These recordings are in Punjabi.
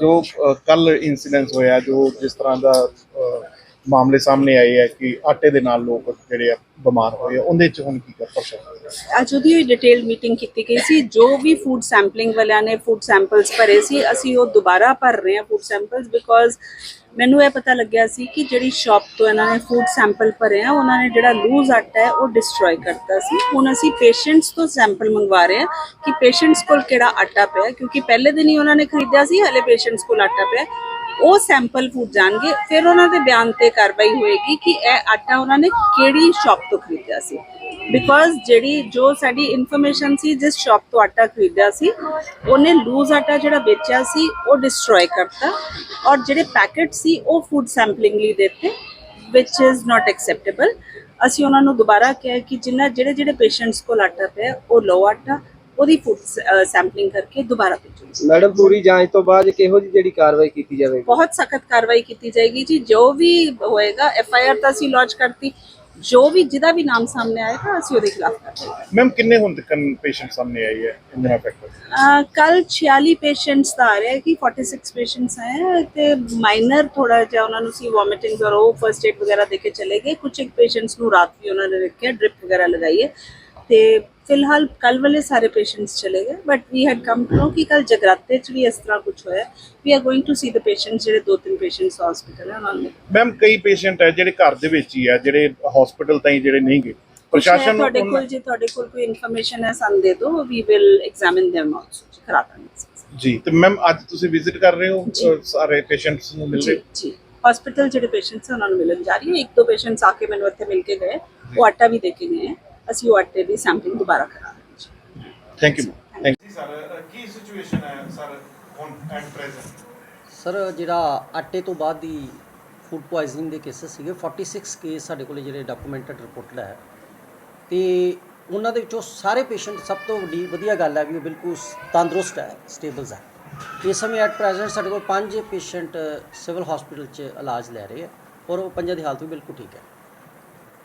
ਜੋ ਕੱਲ ਇਨਸੀਡੈਂਸ ਹੋਇਆ ਜੋ ਜਿਸ ਤਰ੍ਹਾਂ ਦਾ ਮਾਮਲੇ ਸਾਹਮਣੇ ਆਏ ਹੈ ਕਿ ਆਟੇ ਦੇ ਨਾਲ ਲੋਕ ਜਿਹੜੇ ਆ ਬਿਮਾਰ ਹੋਏ ਆ, ਉਹਦੇ ਚ ਹੁਣ ਕੀ ਕਰ ਪ੍ਰਸ਼ਾਸਨ ਅੱਜ ਉਹਦੀ ਡਿਟੇਲ ਮੀਟਿੰਗ ਕੀਤੀ ਗਈ ਸੀ। ਜੋ ਵੀ ਫੂਡ ਸੈਂਪਲਿੰਗ ਵਾਲਿਆਂ ਨੇ ਫੂਡ ਸੈਂਪਲਸ ਭਰੇ ਸੀ, ਅਸੀਂ ਉਹ ਦੁਬਾਰਾ ਭਰ ਰਹੇ ਹਾਂ ਫੂਡ ਸੈਂਪਲਸ ਬਿਕੋਜ਼ ਮੈਨੂੰ ਇਹ ਪਤਾ ਲੱਗਿਆ ਸੀ ਕਿ ਜਿਹੜੀ ਸ਼ਾਪ ਤੋਂ ਇਹਨਾਂ ਨੇ ਫੂਡ ਸੈਂਪਲ ਭਰੇ ਆ, ਉਹਨਾਂ ਨੇ ਜਿਹੜਾ ਲੂਜ਼ ਆਟਾ ਹੈ, ਉਹ ਡਿਸਟਰੋਏ ਕਰਤਾ ਸੀ। ਹੁਣ ਅਸੀਂ ਪੇਸ਼ੈਂਟਸ ਤੋਂ ਸੈਂਪਲ ਮੰਗਵਾ ਰਹੇ ਹਾਂ ਕਿ ਪੇਸ਼ੈਂਟਸ ਕੋਲ ਕਿਹੜਾ ਆਟਾ ਪਿਆ ਕਿਉਂਕਿ ਪਹਿਲੇ ਦਿਨ ਹੀ ਉਹਨਾਂ ਨੇ ਖਰੀਦਿਆ ਸੀ, ਹਲੇ ਪੇਸ਼ੈਂਟਸ ਕੋਲ ਆਟਾ ਪਿਆ ਉਹ ਸੈਂਪਲ ਫੂਡ ਜਾਣਗੇ, ਫਿਰ ਉਹਨਾਂ ਦੇ ਬਿਆਨ ਤੇ ਕਾਰਵਾਈ ਹੋਏਗੀ ਕਿ ਇਹ ਆਟਾ ਉਹਨਾਂ ਨੇ ਕਿਹੜੀ ਸ਼ਾਪ ਤੋਂ ਖਰੀਦਿਆ ਸੀ। ਬਿਕੋਜ਼ ਜਿਹੜੀ ਜੋ ਸਾਡੀ ਇਨਫੋਰਮੇਸ਼ਨ ਸੀ, ਜਿਸ ਸ਼ਾਪ ਤੋਂ ਆਟਾ ਖਰੀਦਿਆ ਸੀ, ਉਹਨੇ ਲੂਜ਼ ਆਟਾ ਜਿਹੜਾ ਵੇਚਿਆ ਸੀ, ਉਹ ਡਿਸਟਰੋਏ ਕਰਤਾ ਔਰ ਜਿਹੜੇ ਪੈਕੇਟ ਸੀ, ਉਹ ਫੂਡ ਸੈਂਪਲਿੰਗ ਲਈ ਦਿੱਤੇ, which is not acceptable ਅਸੀਂ ਉਹਨਾਂ ਨੂੰ ਦੁਬਾਰਾ ਕਿਹਾ ਕਿ ਜਿੰਨਾ ਜਿਹੜੇ ਜਿਹੜੇ ਪੇਸ਼ੈਂਟਸ ਕੋਲ ਆਟਾ ਪਿਆ, ਉਹ ਲੋ ਆਟਾ ਉਹਦੀ ਫੂਡ ਸੈਂਪਲਿੰਗ ਕਰਕੇ ਦੁਬਾਰਾ ਭੇਜੋ ਮੈਡਮ ਪੂਰੀ ਜਾਂਚ ਤੋਂ ਬਾਅਦ ਕਿਹੋ ਜਿਹੀ ਜਿਹੜੀ ਕਾਰਵਾਈ ਕੀਤੀ ਜਾਵੇਗੀ? ਬਹੁਤ ਸਖਤ ਕਾਰਵਾਈ ਕੀਤੀ ਜਾਏਗੀ ਜੀ। ਜੋ ਵੀ ਹੋਏਗਾ ਐਫ ਆਈ ਆਰ ਤਾਂ ਅਸੀਂ ਲੌਂਚ ਕਰਤੀ। ਜੋ ਵੀ ਜਿਹਦਾ ਵੀ ਨਾਮ ਸਾਹਮਣੇ ਆਏਗਾ ਅਸੀਂ ਉਹਦੇ ਖਿਲਾਫ ਕਰਾਂਗੇ ਮੈਮ ਕਿੰਨੇ ਹੁਣ ਤੱਕ ਪੇਸ਼ੈਂਟ ਸਾਹਮਣੇ ਆਈ ਹੈ? ਇੰਦਰਾ ਫੈਕਟਰ ਕੱਲ 46 ਪੇਸ਼ੈਂਟਸ ਦਾ ਆ ਰਿਹਾ ਕਿ 46 ਪੇਸ਼ੈਂਟਸ ਆਏ ਹੈ ਤੇ ਮਾਈਨਰ ਥੋੜਾ ਜਿਹਾ ਉਹਨਾਂ ਨੂੰ ਸੀ ਵੋਮਿਟਿੰਗ ਔਰ ਉਹ ਫਰਸਟ ਏਡ ਵਗੈਰਾ ਦੇ ਕੇ ਚਲੇ ਗਏ। ਕੁਝ ਇੱਕ ਪੇਸ਼ੈਂਟਸ ਨੂੰ ਰਾਤ ਵੀ ਉਹਨਾਂ ਨੇ ਰੱਖਿਆ ਡ੍ਰਿਪ ਵਗੈਰਾ ਲਗਾਈ ਹੈ। ਤੇ ਫਿਲਹਾਲ ਕੱਲ ਵਾਲੇ ਸਾਰੇ ਪੇਸ਼ੈਂਟਸ ਚਲੇ ਗਏ but we had come to ਕਿ ਕੱਲ ਜਗਰਾਤੇ ਚ ਵੀ ਇਸ ਤਰ੍ਹਾਂ ਕੁਝ ਹੋਇਆ we are going to see the patients ਜਿਹੜੇ ਦੋ ਤਿੰਨ ਪੇਸ਼ੈਂਟਸ ਹਸਪੀਟਲ ਹੈ ਉਹਨਾਂ ਨੂੰ ਮੈਮ ਕਈ ਪੇਸ਼ੈਂਟ ਹੈ ਜਿਹੜੇ ਘਰ ਦੇ ਵਿੱਚ ਹੀ ਆ ਜਿਹੜੇ ਹਸਪੀਟਲ ਤਾਈਂ ਜਿਹੜੇ ਨਹੀਂ ਗਏ ਪ੍ਰਸ਼ਾਸਨ ਨੂੰ ਤੁਹਾਡੇ ਕੋਲ ਜੇ ਤੁਹਾਡੇ ਕੋਲ ਕੋਈ ਇਨਫੋਰਮੇਸ਼ਨ ਹੈ ਸਾਨੂੰ ਦੇ ਦਿਓ we will examine them also ਕਰਾ ਦਾਂਗੇ ਜੀ ਤੇ ਮੈਮ ਅੱਜ ਤੁਸੀਂ ਵਿਜ਼ਿਟ ਕਰ ਰਹੇ ਹੋ ਸਾਰੇ ਪੇਸ਼ੈਂਟਸ ਨੂੰ ਮਿਲ ਰਹੇ ਜੀ ਹਸਪੀਟਲ ਜਿਹੜੇ ਪੇਸ਼ੈਂਟਸ ਉਹਨਾਂ ਨੂੰ ਮਿਲਣ ਜਾ ਰਹੀ ਹੈ ਇੱਕ ਦੋ ਪੇਸ਼ੈਂਟਸ ਆ ਕੇ ਮੈਨੂੰ ਇੱਥੇ ਮਿਲ ਕੇ ਗਏ ਉਹ ਆਟਾ ਵੀ ਦੇ ਕੇ ਗਏ। ਅਸੀਂ ਉਹ ਆਟੇ ਦੀ ਸੈਂਪਲਿੰਗ ਦੁਬਾਰਾ ਕਰਾ ਰਹੇ ਹਾਂ ਥੈਂਕ ਯੂ ਥੈਂਕ ਜੀ ਸਰ ਕੀ ਸਿਚੁਏਸ਼ਨ ਹੈ ਸਰ ਹੁਣ ਐਟ ਪ੍ਰੈਜ਼ੈਂਟ ਸਰ ਜਿਹੜਾ ਆਟੇ ਤੋਂ ਬਾਅਦ ਦੀ ਫੂਡ ਪੋਇਜ਼ਨਿੰਗ ਦੇ ਕੇਸਸ ਸੀਗੇ 46 ਕੇਸ ਸਾਡੇ ਕੋਲੇ ਜਿਹੜੇ ਡਾਕੂਮੈਂਟਡ ਰਿਪੋਰਟਡ ਹੈ। ਤੇ ਉਹਨਾਂ ਦੇ ਵਿੱਚੋਂ ਸਾਰੇ ਪੇਸ਼ੈਂਟ ਸਭ ਤੋਂ ਵੱਡੀ ਵਧੀਆ ਗੱਲ ਹੈ ਵੀ ਉਹ ਬਿਲਕੁਲ ਤੰਦਰੁਸਤ ਹੈ ਸਟੇਬਲਸ ਹੈ। ਇਸ ਸਮੇਂ ਐਟ ਪ੍ਰੈਜ਼ੈਂਟ ਸਾਡੇ ਕੋਲ ਪੰਜ ਪੇਸ਼ੈਂਟ ਸਿਵਲ ਹਸਪੀਟਲ 'ਚ ਇਲਾਜ ਲੈ ਰਹੇ ਹੈ ਔਰ ਉਹ ਪੰਜਾਂ ਦੀ ਹਾਲਤ ਵੀ ਬਿਲਕੁਲ ਠੀਕ ਹੈ।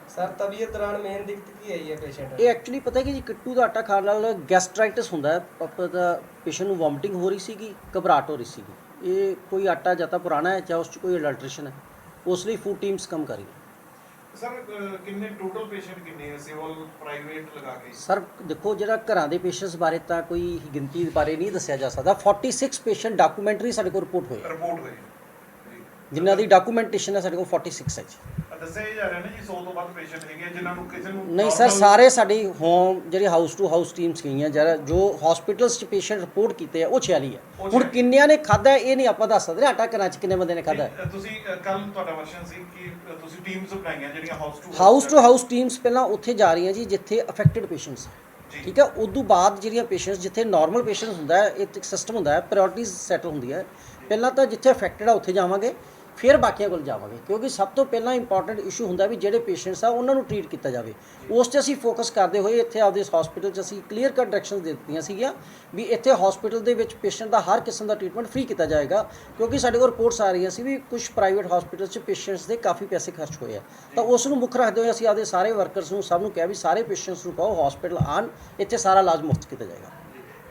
ਸਰ ਤਬੀਅਤ ਦੌਰਾਨ ਮੇਨ ਦਿੱਕਤ ਕੀ ਆਈ ਹੈ ਪੇਸ਼ੈਂਟ ਇਹ ਐਕਚੁਅਲੀ ਪਤਾ ਕਿ ਜੀ ਕਿੱਟੂ ਦਾ ਆਟਾ ਖਾਣ ਨਾਲ ਗੈਸਟ੍ਰਾਈਟਿਸ ਹੁੰਦਾ ਹੈ ਆਪਾਂ ਦਾ ਪੇਸ਼ੈਂਟ ਨੂੰ ਵੋਮਿਟਿੰਗ ਹੋ ਰਹੀ ਸੀਗੀ ਘਬਰਾਹਟ ਹੋ ਰਹੀ ਸੀਗੀ। ਇਹ ਕੋਈ ਆਟਾ ਜਾਂ ਤਾਂ ਪੁਰਾਣਾ ਹੈ ਜਾਂ ਉਸ 'ਚ ਕੋਈ ਅਡਲਟ੍ਰੇਸ਼ਨ ਹੈ ਉਸ ਲਈ ਫੂਡ ਟੀਮਸ ਕੰਮ ਕਰ ਰਹੀ ਹੈ ਸਰ ਕਿੰਨੇ ਟੋਟਲ ਪੇਸ਼ੈਂਟ ਕਿੰਨੇ ਹੈ ਸਿਵਲ ਪ੍ਰਾਈਵੇਟ ਲਗਾ ਕੇ ਸਰ ਦੇਖੋ ਜਿਹੜਾ ਘਰਾਂ ਦੇ ਪੇਸ਼ੈਂਟਸ ਬਾਰੇ ਤਾਂ ਕੋਈ ਗਿਣਤੀ ਬਾਰੇ ਨਹੀਂ ਦੱਸਿਆ ਜਾ ਸਕਦਾ। 46 ਪੇਸ਼ੈਂਟ ਡਾਕੂਮੈਂਟਰੀ ਸਾਡੇ ਕੋਲ ਰਿਪੋਰਟ ਹੋਏ। ਰਿਪੋਰਟ ਹੋਈ ਜਿਨ੍ਹਾਂ ਦੀ ਡਾਕੂਮੈਂਟੇਸ਼ਨ ਹੈ ਸਾਡੇ ਕੋਲ 46 ਹੈ ਜੀ। ਦੱਸਿਆ ਹੀ ਜਾ ਰਿਹਾ ਨਾ ਜੀ 100 ਤੋਂ ਵੱਧ ਪੇਸ਼ੈਂਟ ਹੈਗੇ ਆ, ਜਿਨ੍ਹਾਂ ਨੂੰ ਕਿਸੇ ਨੂੰ ਨਹੀਂ ਸਰ ਸਾਰੇ ਸਾਡੀ ਹੋਮ ਜਿਹੜੀ ਹਾਊਸ ਟੂ ਹਾਊਸ ਟੀਮਸ ਗਈਆਂ ਜਿਹੜਾ ਜੋ ਹਸਪੀਟਲਸ 'ਚ ਪੇਸ਼ੈਂਟ ਰਿਪੋਰਟ ਕੀਤੇ ਆ ਉਹ 46 ਹੈ ਉਹ ਹੁਣ 46 ਕਿੰਨਿਆਂ ਨੇ ਖਾਦਾ ਇਹ ਨਹੀਂ ਆਪਾਂ ਦੱਸ ਸਕਦੇ ਆਟਾ ਘਰਾਂ 'ਚ ਕਿੰਨੇ ਬੰਦੇ ਨੇ ਖਾਦਾ ਅ, ਤੁਸੀਂ ਕੱਲ ਤੁਹਾਡਾ ਵਰਸ਼ਨ ਸੀ ਕਿ ਅ, ਤੁਸੀਂ ਟੀਮਸ ਬਣਾਈਆਂ ਜਿਹੜੀਆਂ house to house to house teams ਪਹਿਲਾਂ ਉੱਥੇ ਜਾ ਰਹੀਆਂ ਜੀ ਜਿੱਥੇ ਅਫੈਕਟਡ ਪੇਸ਼ੈਂਟਸ। ਠੀਕ ਹੈ ਉਦੋਂ ਬਾਅਦ ਜਿਹੜੀਆਂ ਪੇਸ਼ੈਂਟਸ ਜਿੱਥੇ ਨਾਰਮਲ ਪੇਸ਼ੈਂਟਸ ਹੁੰਦਾ ਹੈ ਇੱਕ ਸਿਸਟਮ ਹੁੰਦਾ ਹੈ ਪ੍ਰਾਇੋਰਟੀਜ਼ ਸੈਟ ਹੁੰਦੀ ਹੈ ਪਹਿਲਾਂ ਤਾਂ ਜਿੱਥੇ ਅਫੈਕਟਡ ਆ ਉੱਥੇ ਜਾਵਾਂਗੇ। ਫਿਰ ਬਾਕੀਆਂ ਕੋਲ ਜਾਵਾਂਗੇ, ਕਿਉਂਕਿ ਸਭ ਤੋਂ ਪਹਿਲਾਂ ਇੰਪੋਰਟੈਂਟ ਇਸ਼ੂ ਹੁੰਦਾ ਵੀ ਜਿਹੜੇ ਪੇਸ਼ੈਂਟਸ ਆ, ਉਹਨਾਂ ਨੂੰ ਟ੍ਰੀਟ ਕੀਤਾ ਜਾਵੇ। ਉਸ ਤੇ ਅਸੀਂ ਫੋਕਸ ਕਰਦੇ ਹੋਏ ਇੱਥੇ ਆਪਦੇ ਹਸਪੀਟਲ 'ਚ ਅਸੀਂ ਕਲੀਅਰ ਕੱਟ ਡਾਇਰੈਕਸ਼ਨਸ ਦੇ ਦਿੱਤੀਆਂ ਸੀਗੀਆਂ ਵੀ ਇੱਥੇ ਹਸਪੀਟਲ ਦੇ ਵਿੱਚ ਪੇਸ਼ੈਂਟ ਦਾ ਹਰ ਕਿਸਮ ਦਾ ਟ੍ਰੀਟਮੈਂਟ ਫ੍ਰੀ ਕੀਤਾ ਜਾਏਗਾ, ਕਿਉਂਕਿ ਸਾਡੇ ਕੋਲ ਰਿਪੋਰਟਸ ਆ ਰਹੀਆਂ ਸੀ ਵੀ ਕੁਝ ਪ੍ਰਾਈਵੇਟ ਹਸਪੀਟਲ 'ਚ ਪੇਸ਼ੈਂਟਸ ਦੇ ਕਾਫੀ ਪੈਸੇ ਖਰਚ ਹੋਏ ਆ। ਤਾਂ ਉਸ ਨੂੰ ਮੁੱਖ ਰੱਖਦੇ ਹੋਏ ਅਸੀਂ ਆਪਦੇ ਸਾਰੇ ਵਰਕਰਸ ਨੂੰ ਸਭ ਨੂੰ ਕਿਹਾ ਵੀ ਸਾਰੇ ਪੇਸ਼ੈਂਟਸ ਨੂੰ ਕਹੋ ਹਸਪੀਟਲ ਆਣ ਇੱਥੇ ਸਾਰਾ ਇਲਾਜ ਮੁਫਤ ਕੀਤਾ ਜਾਏਗਾ।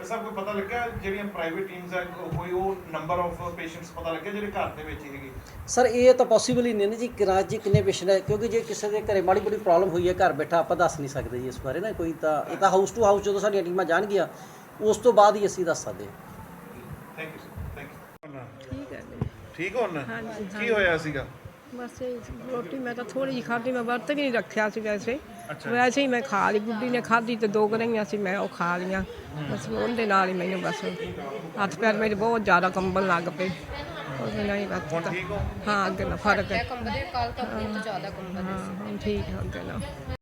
ਸਰ ਕੋਈ ਪਤਾ ਲੱਗਿਆ ਜਿਹੜੀਆਂ ਪ੍ਰਾਈਵੇਟ ਟੀਮਸ ਹੈ ਉਹ- ਕੋਈ ਉਹ ਨੰਬਰ ਆਫ ਪੇਸ਼ੈਂਟਸ ਪਤਾ ਲੱਗਿਆ ਜਿਹੜੇ ਘਰ ਦੇ ਵਿੱਚ ਹੀ ਹੈਗੇ? ਸਰ ਇਹ ਤਾਂ ਪੋਸੀਬਲ ਹੀ ਨਹੀਂ ਨਾ ਜੀ ਕਿਰਾਏ 'ਚ ਕਿੰਨੇ ਪੇਸ਼ੈਂਟ ਹੈ ਕਿਉਂਕਿ ਜੇ ਕਿਸੇ ਦੇ ਘਰੇ ਮਾੜੀ ਬੜੀ ਪ੍ਰੋਬਲਮ ਹੋਈ ਹੈ ਘਰ ਬੈਠਾ ਆਪਾਂ ਦੱਸ ਨਹੀਂ ਸਕਦੇ ਜੀ ਇਸ ਬਾਰੇ ਨਾ ਕੋਈ ਤਾਂ ਇਹ ਤਾਂ ਹਾਊਸ ਟੂ ਹਾਊਸ ਜਦੋਂ ਸਾਡੀਆਂ ਟੀਮਾਂ ਜਾਣਗੀਆਂ ਉਸ ਤੋਂ ਬਾਅਦ ਹੀ ਅਸੀਂ ਦੱਸ ਸਕਦੇ ਹਾਂ। Thank you sir thank you ਠੀਕ ਹੈ ਜੀ। ਠੀਕ ਹੋ ਨਾ ਕੀ ਹੋਇਆ ਸੀਗਾ? ਬਸ ਇਹ ਰੋਟੀ ਮੈਂ ਤਾਂ ਥੋੜੀ ਜਿਹੀ ਖਾਧੀ ਮੈਂ ਵਰਤ ਵੀ ਨਹੀਂ ਰੱਖਿਆ ਸੀ ਵੈਸੇ। ਵੈਸੇ ਹੀ ਮੈਂ ਖਾ ਲਈ ਬੁੱਢੀ ਨੇ ਖਾਧੀ ਤੇ ਦੋ ਗਰਈਆਂ ਸੀ ਮੈਂ ਉਹ ਖਾ ਲੀਆਂ ਬਸ ਉਹਦੇ ਨਾਲ ਹੀ ਮੈਨੂੰ ਬਸ ਹੱਥ ਪੈਰ ਮੇਰੇ ਬਹੁਤ ਜ਼ਿਆਦਾ ਕੰਬਣ ਲੱਗ ਪਏ। ਉਹਦੇ ਨਾਲ ਹੀ ਬਸ ਹੁਣ ਠੀਕ ਹੋ? ਹਾਂ ਅੱਗੇ ਨਾਲ ਫ਼ਰਕ ਹੈ। ਕੰਬਦੇ ਕੱਲ ਤੋਂ ਬਹੁਤ ਜ਼ਿਆਦਾ ਕੰਬਦੇ ਹਾਂ ਹੁਣ ਠੀਕ ਹੈ ਅੱਗੇ ਨਾਲ।